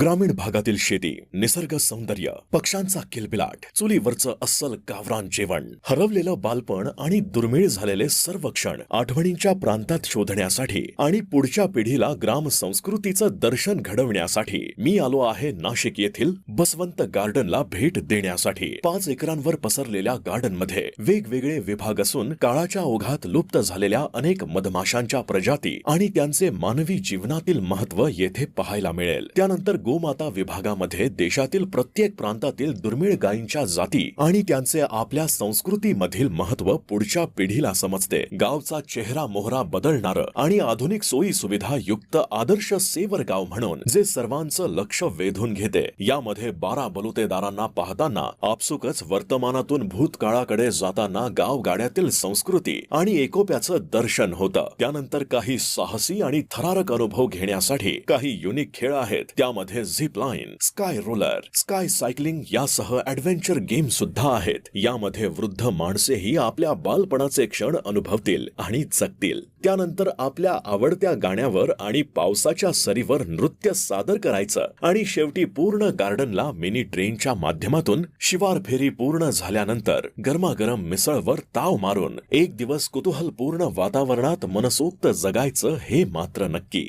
ग्रामीण भागातील शेती निसर्ग सौंदर्य पक्ष्यांचा किलबिलाट चुलीवरचं अस्सल गावरान जेवण हरवलेलं बालपण आणि दुर्मिळ झालेले सर्व क्षण आठवणींच्या प्रांतात शोधण्यासाठी आणि पुढच्या पिढीला ग्राम संस्कृतीचं दर्शन घडवण्यासाठी मी आलो आहे नाशिक येथील बसवंत गार्डनला भेट देण्यासाठी. पाच एकरांवर पसरलेल्या गार्डनमध्ये वेगवेगळे विभाग असून काळाच्या ओघात लुप्त झालेल्या अनेक मधमाशांच्या प्रजाती आणि त्यांचे मानवी जीवनातील महत्त्व येथे पाहायला मिळेल. त्यानंतर गोमाता विभागामध्ये देशातील प्रत्येक प्रांतातील दुर्मिळ गायींच्या जाती आणि त्यांचे आपल्या संस्कृतीमधील महत्त्व पुढच्या पिढीला समजते. गावचा चेहरा मोहरा बदलणारं आणि आधुनिक सोयी सुविधा युक्त आदर्श सेवर गाव म्हणून जे सर्वांचं लक्ष वेधून घेते. यामध्ये बारा बलुतेदारांना पाहताना आपसुकच वर्तमानातून भूतकाळाकडे जाताना गाव गाड्यातील संस्कृती आणि एकोप्याचं दर्शन होतं. त्यानंतर काही साहसी आणि थरारक अनुभव घेण्यासाठी काही युनिक खेळ आहेत. त्यामध्ये zip line sky roller sky cycling यासह ऍडव्हेंचर गेम सुद्धा आहेत. यामध्ये वृद्ध माणसेही आपल्या बालपणाचे क्षण अनुभवतील आणि जगतील. त्यानंतर आपल्या आवडत्या गाण्यावर आणि पावसाच्या सरीवर नृत्य सादर करायचं आणि शेवटी पूर्ण गार्डनला मिनी ट्रेनच्या माध्यमातून शिवार फेरी पूर्ण झाल्यानंतर गरमागरम मिसळवर ताव मारून एक दिवस कुतूहलपूर्ण वातावरणात मनसोक्त जगायचं हे मात्र नक्की.